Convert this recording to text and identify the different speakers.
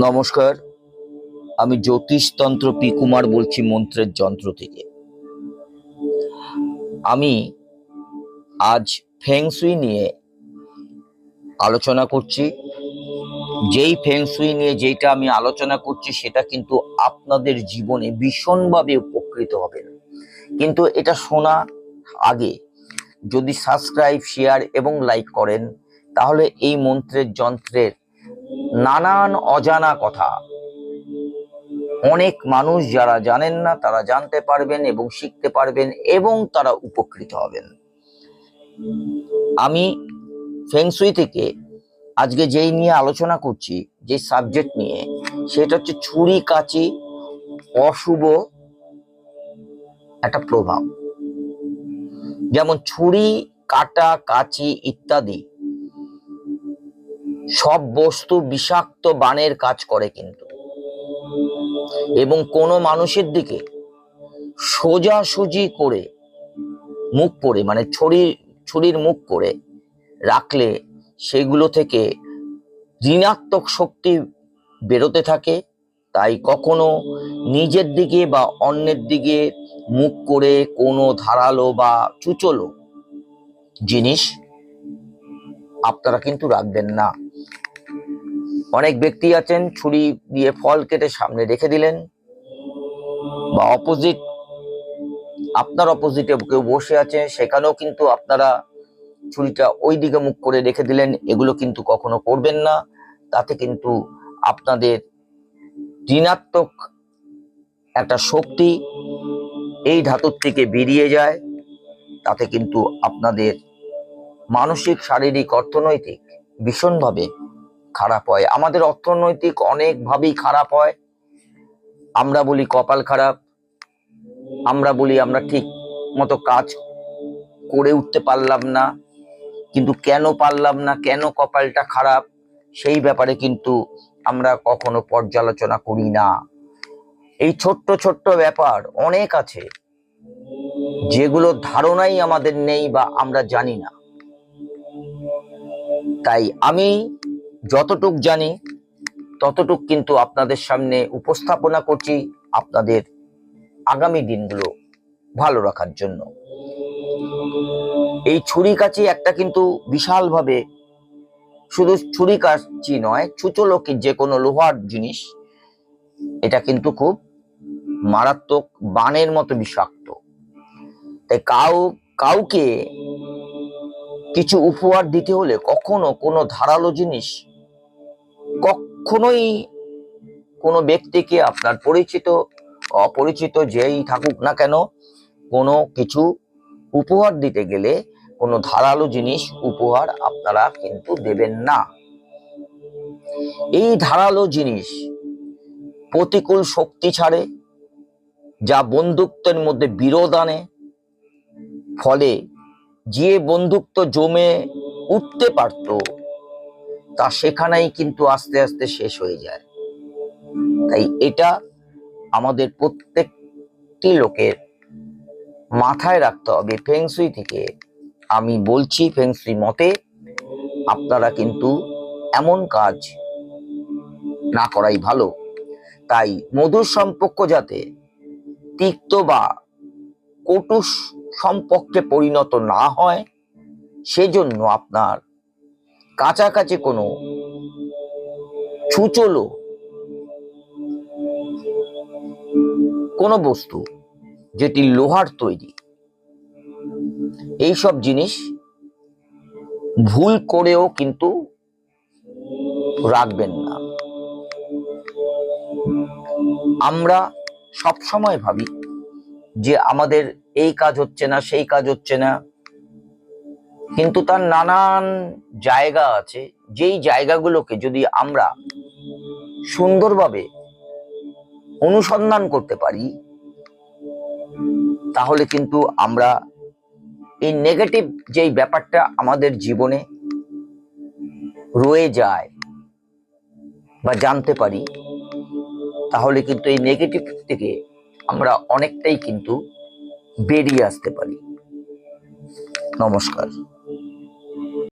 Speaker 1: নমস্কার। আমি জ্যোতিষতন্ত্র পি কুমার বলছি মন্ত্রের যন্ত্র থেকে। আমি আজ ফেংসুই নিয়ে আলোচনা করছি। যেই ফেংসুই নিয়ে যেটা আমি আলোচনা করছি, সেটা কিন্তু আপনাদের জীবনে ভীষণভাবে উপকৃত হবেন। কিন্তু এটা শোনা আগে যদি সাবস্ক্রাইব, শেয়ার এবং লাইক করেন, তাহলে এই মন্ত্রের যন্ত্রের নানান অজানা কথা। অনেক মানুষ যারা জানেন না, তারা জানতে পারবেন এবং শিখতে পারবেন এবং তারা উপকৃত হবেন। আমি ফেংসুই থেকে আজকে যেই নিয়ে আলোচনা করছি, যে সাবজেক্ট নিয়ে, সেটা হচ্ছে ছুরি কাচি অশুভ একটা প্রভাব। যেমন ছুরি, কাটা, কাচি ইত্যাদি সব বস্তু বিষাক্ত বানের কাজ করে কিন্তু। এবং কোনো মানুষের দিকে সোজাসুজি করে মুখ করে মানে ছড়ি, ছুরির মুখ করে রাখলে সেগুলো থেকে ঋণাত্মক শক্তি বেরোতে থাকে। তাই কখনো নিজের দিকে বা অন্যের দিকে মুখ করে কোনো ধারালো বা চুচলো জিনিস আপনারা কিন্তু রাখবেন না। অনেক ব্যক্তি আছেন, ছুরি দিয়ে ফল কেটে সামনে রেখে দিলেন। বা অপোজিট আপনার অপোজিটে কেউ বসে আছে, সেখানেও কিন্তু আপনারা ছুরিটা ওই দিকে মুখ করে রেখে দিলেন। এগুলো কিন্তু কখনো করবেন না। তাতে কিন্তু আপনাদের ঋণাত্মক একটা শক্তি এই ধাতুর থেকে বেরিয়ে যায়। তাতে কিন্তু আপনাদের মানসিক, শারীরিক, অর্থনৈতিক ভীষণভাবে খারাপ হয়। আমাদের অর্থনৈতিক অনেকভাবেই খারাপ হয়। আমরা বলি কপাল খারাপ। আমরা বলি আমরা ঠিক মতো কাজ করে উঠতে পারলাম না। কিন্তু কেন পারলাম না, কেন কপালটা খারাপ, সেই ব্যাপারে কিন্তু আমরা কখনো পর্যালোচনা করি না। এই ছোট্ট ছোট্ট ব্যাপার অনেক আছে, যেগুলো ধারণাই আমাদের নেই বা আমরা জানি না। তাই আমি যতটুক জানি, ততটুক কিন্তু আপনাদের সামনে উপস্থাপনা করছি আপনাদের আগামী দিনগুলো ভালো রাখার জন্য। এই ছুরি কাচি একটা কিন্তু বিশালভাবে শুধু ছুরি কাচি নয় ছুচলো কি যে কোনো লোহার জিনিস, এটা কিন্তু খুব মারাত্মক বানের মতো বিষাক্ত। তাই কাউ, কাউকে কিছু উপহার দিতে হলে কখনো কোনো ধারালো জিনিস কখনোই কোনো ব্যক্তিকে আপনার পরিচিত, অপরিচিত যেই থাকুক না কেন, কোনো কিছু উপহার দিতে গেলে কোনো ধারালো জিনিস উপহার আপনারা কিন্তু দেবেন না। এই ধারালো জিনিস প্রতিকূল শক্তি ছাড়ে, যা বন্ধুত্বের মধ্যে বিরোধ আনে। ফলে যে বন্ধুত্ব জমে উঠতে পারত তা সেখানেই কিন্তু আস্তে আস্তে শেষ হয়ে যায়। তাই এটা আমাদের প্রত্যেকটি লোকের মাথায় রাখতে হবে। ফেংসুই থেকে আমি বলছি ফেংসুই মতে আপনারা কিন্তু এমন কাজ না করাই ভালো। তাই মধুর সম্পর্ক যাতে তিক্ত বা কটু সম্পর্কে পরিণত না হয়, সেজন্য আপনার কাছাকাছি কোনো ছুচলো কোনো বস্তু যেটি লোহার তৈরি। এই সব জিনিস ভুল করেও কিন্তু রাখবেন না। আমরা সব সময় ভাবি যে আমাদের এই কাজ হচ্ছে না, সেই কাজ হচ্ছে না। কিন্তু তার নানান জায়গা আছে। যেই জায়গাগুলোকে যদি আমরা সুন্দরভাবে অনুসন্ধান করতে পারি, তাহলে কিন্তু আমরা এই নেগেটিভ যেই ব্যাপারটা আমাদের জীবনে রয়ে যায় বা জানতে পারি, তাহলে কিন্তু এই নেগেটিভ থেকে আমরা অনেকটাই কিন্তু বেরিয়ে আসতে পারি। নমস্কার।